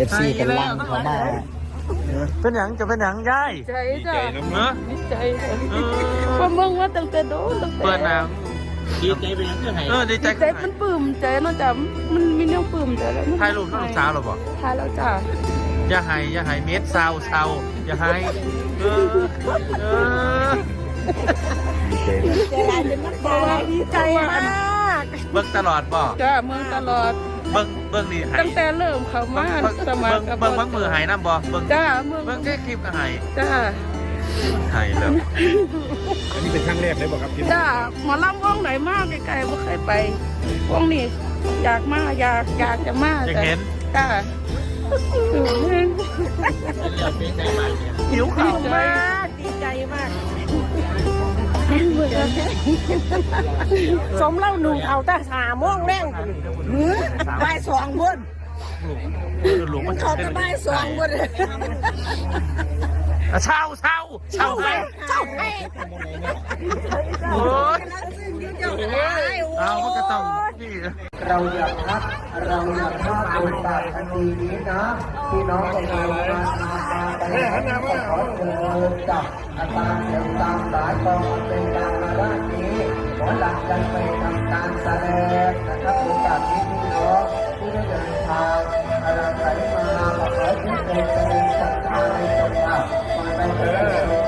เอฟซีกันล่างเขามาเป็นหยังจะเป็นหยังยายใจจ้ะเนอะดีใจเออว่าเมืองว่าตั้งแต่โดนตั้งแต่เปิดหนังดีใจเป็นยังไงเออดีใจใจมันปลื้มใจเนาะจ้ะมันมีแนวปลื้มใจแล้วมันถ่ายรูปน้องสาวเหรอบอกถ่ายแล้วจ้ะอย่าให้อย่าให้เม็ดเศร้าเศร้าอย่าให้เออเออเพราะว่าดีใจมากเบิ่งตลอดบ่จ้ะเมืองตลอด เบิ่งเบิ่งนี่ให้ตั้งแต่เริ่มเข้ามาเบิ่งสมัเบิ่คงรกับเบิ่งเบิ่งมือใหายน้ำบ่เบิ่งจ้าเมืองเบิ่งแค่คลิปก็ใหายจ้าหายแล้วอันนี้เป็นครั้งแรกเลยบอกครับที่จ้าหมอลำว่องไหนมากไกลๆไม่เคยไปว่องนี้อยากมาอยากอยากจะมาอยากเห็นจ้าหิวข่าวมากดีใจมาก สมเล่าหนุ่มเขาตาสาม่วงแรงหรือใบายสองบนหลวงมันเขาจะใบายสองบนเช่าเช่าเช่าให้เจ้าให้ โอ้ยเอามันก็ต้องนี่เราอยากพักเราอยากพักบนบาทคดีนี้นะพี่น้องประชาชนมามาไปขอเชิญจับอาตามเสียงตามสายกองเป็นการมาด้านนี้หมอหลักกันไปทำการแสดงนะครับโอกาสนี้พี่น้องที่ได้เดินทางอะไรไหลมาขอให้ทุกคนเจริญศรัทธาในศรัทธามาไปเถิด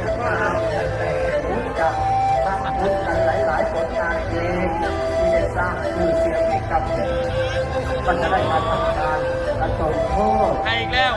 ดีใจแล้วรู้จักตั้งพุทธหลายหลายๆผลงานเพลงที่ได้สร้างชื่อเสียงให้กับก็จะได้มาทำงานกระสมโทษให้อีกแล้ว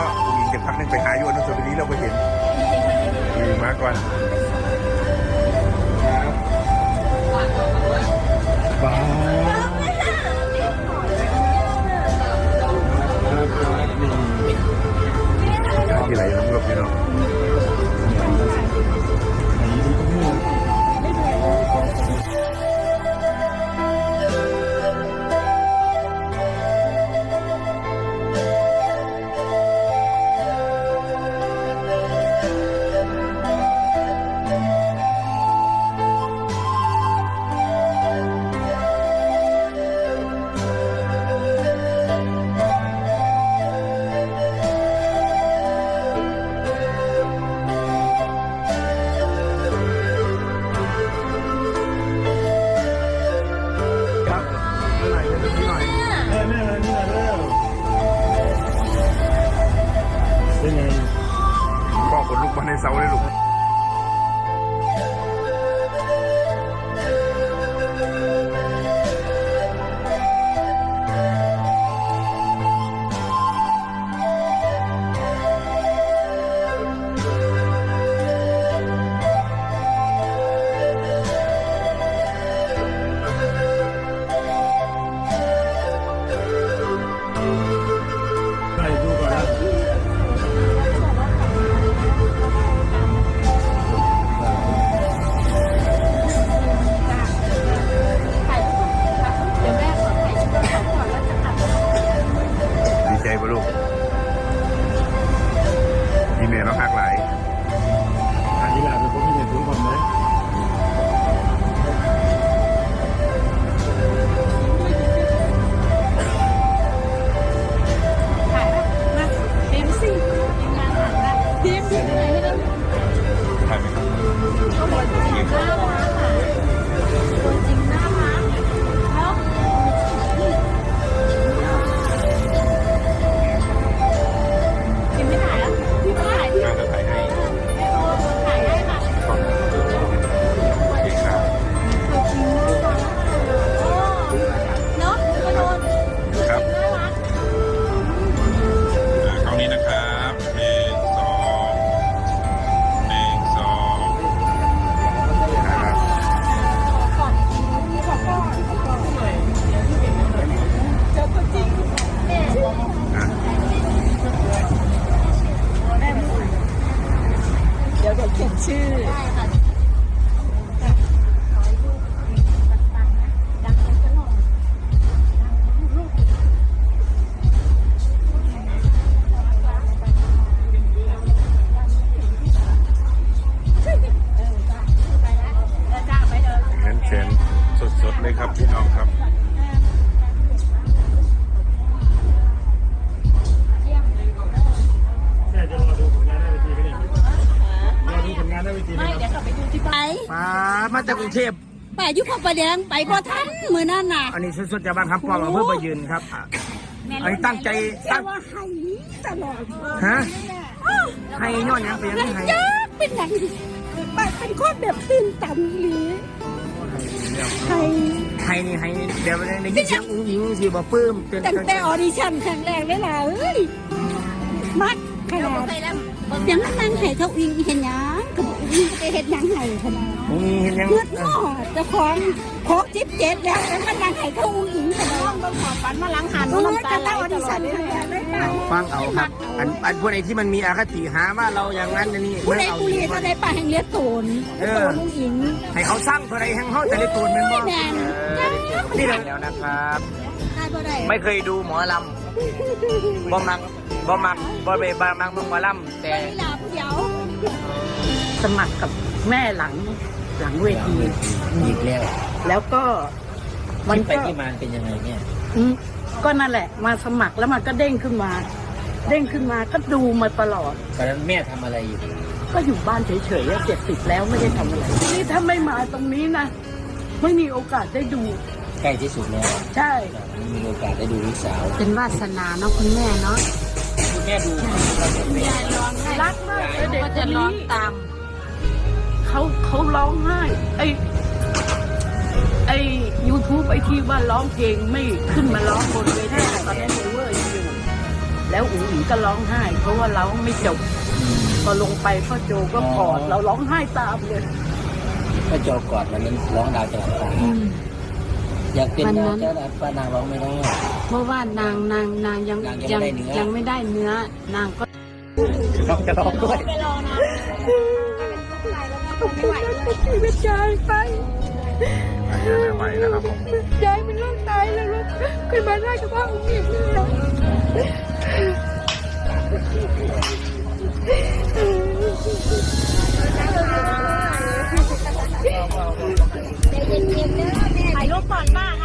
ก็ผู้หญิงจะพักหนึงไปหาอยู่อนุสาวรีย์เราไปเห็นมีมาก่อน เทพ ไปอยุคประแดงไปพอทันมือนั่นน่ะอันนี้สุดๆจากบ้านครับปอมอำเภอประยืนครับอะอันนี้ตั้งใจตั้งว่าให้ตลอดฮะให้ย้อนหยังไปยังให้ยากเป็นอย่างนี้ไปเป็นคนแบบตื่นตันหรือให้ให้นี่ให้เดี๋ยวในยินเสียงอุ้งอิงสิบ่ปลื้มเต้นตั้งแต่ออดิชั่นครั้งแรกเลยล่ะเอ้ยมักขนาด ยังนั่งให้เท่าอิงเห็นหยังก็บอกอิงไปเห็นหยังให้ขนาดนี่เห็นยังเลือดหม้อเจ้าของโคกจิบเจ็ดแล้วแล้วมันนั่งให้เท่าอิงขนาดต้องขอฝันมาล้างหันเออน้ำตาจะไหลเล่าออตดิลอชั่ดนเลยครั้งแรกเลยนะฟังเอาครับ อันอันพวกไหนที่มันมีอคติหาว่าเราอย่างนั้นอย่างนี้ผู้ใดเอาผู้เรียนจะได้ป่าแห่งเลียดโตนเอโตอนลุงอิง ให้เขาสร้างตัวใดแห่งเขาจะได้ตูนเป็นบ่แม่น เออนี่แหละแล้วนะครับ ได้บ่ได้ ไม่เคยดูหมอลำ บ่มักบ่มักบ่ไปบ่มักเบิ่งหมอลำแต่เวลาผู้เดียวสมัครกับแม่หลังหลังเวทีอีกแล้วแล้วก็มันไปก็ที่มาเป็นยังไงเนี่ยอืมก็นั่นแหละ มาสมัครแล้วมันก็เด้งขึ้นมา เด้งขึ้นมาก็ดูมาตลอดตอนนั้นแม่ทำอะไรอยู่ ก็อยู่บ้านเฉยๆเจ็ดสิบแล้วไม่ได้ทำอะไรนี่ถ้าไม่มาตรงนี้นะไม่มีโอกาสได้ดู ใกล้ที่สุดแล้วใช่มีโอกาสได้ดูลูกสาวเป็นวาสนาเนาะคุณแม่เนาะคุณแม่ดูรักมากเลยเด็กคนนี้เขาเขาร้องไห้ไอไอยูทูบไอที่ว่าร้องเพลงไม่ขึ้นมาร้องบนเวทีตอนนี้โอเวอร์อยู่แล้วอุ๋งอิงก็ร้องไห้ เพราะว่าร้องไม่จบพอลงไปพ่อโจก็กอดเราร้องไห้ตามเลยก็โจกอดวันนั้นร้องดาวจังหวัดตราด อยากเป็นดาวจังหวัดป้านางร้องไม่ได้ เพราะว่านางนางนางยังนางยังไม่ได้เนื้อ ยังไม่ได้เนื้อนางก็ร้องจะร้องด้วยไปรอนะชีวิตยายไปไม่ไหวนะครับผมยายมันร่างตายแล้วลูกขึ้นมาได้กับพ่ออุ้งอิงนี่นะถ่ายรูปก่อนป้าถ่ายรูป ก่อนเนาะ